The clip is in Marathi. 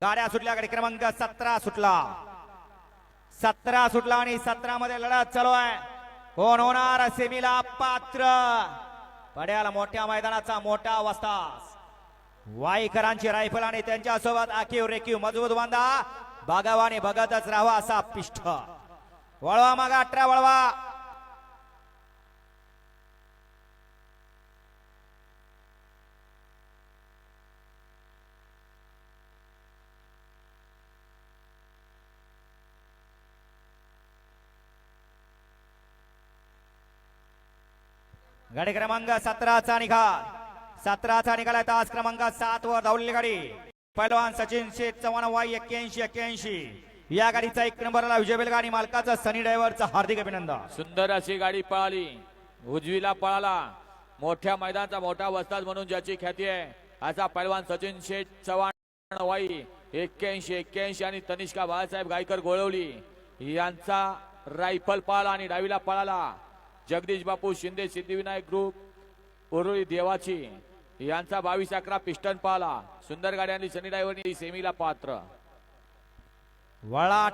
गाड्या सुटल्या गाडी क्रमांक सतरा सुटला. सतरा सुटला आणि सतरा मध्ये लढत चालू आहे. कोण होणार? सेमीला पात्र. पड्याला मोठ्या मैदानाचा मोठा वस्ता वाईकरांची रायफल आणि त्यांच्यासोबत आखीव रेखीव मजबूत बांधा. बागावाने बघतच राहावा असा पिष्ठ. वळवा मागा अठरा वळवा. गाडी क्रमांक सतराचा निकाल. सतराचा निकाल आहे. तास क्रमांक सात वर धावलेली गाडी. पैलवान सचिन शेठ चव्हाण वाई एक्क्याऐंशी एक्क्याऐंशी. या गाडीचा एक नंबरला विजय बेलगा गाडी मालकाचा सनी ड्रायव्हरचा हार्दिक अभिनंदन. सुंदर अशी गाडी पळाली. उजवीला पळाला. मोठ्या मैदानाचा मोठा वस्ताद म्हणून ज्याची ख्याती आहे असा पैलवान सचिन शेठ चव्हाण वाई एक्क्याऐंशी एक्क्याऐंशी आणि तनिष्का बाळासाहेब गायकर गोळवली. यांचा रायफल पळाला आणि डावीला पळाला. जगदीश बापू शिंदे सिद्धिविनायक ग्रुप उरुळी देवाची. यांचा बावीस अकरा पिस्टन पाला. सुंदर गाड्यांनी सनी ड्रायव्हरनी सेमीला पात्र. वळा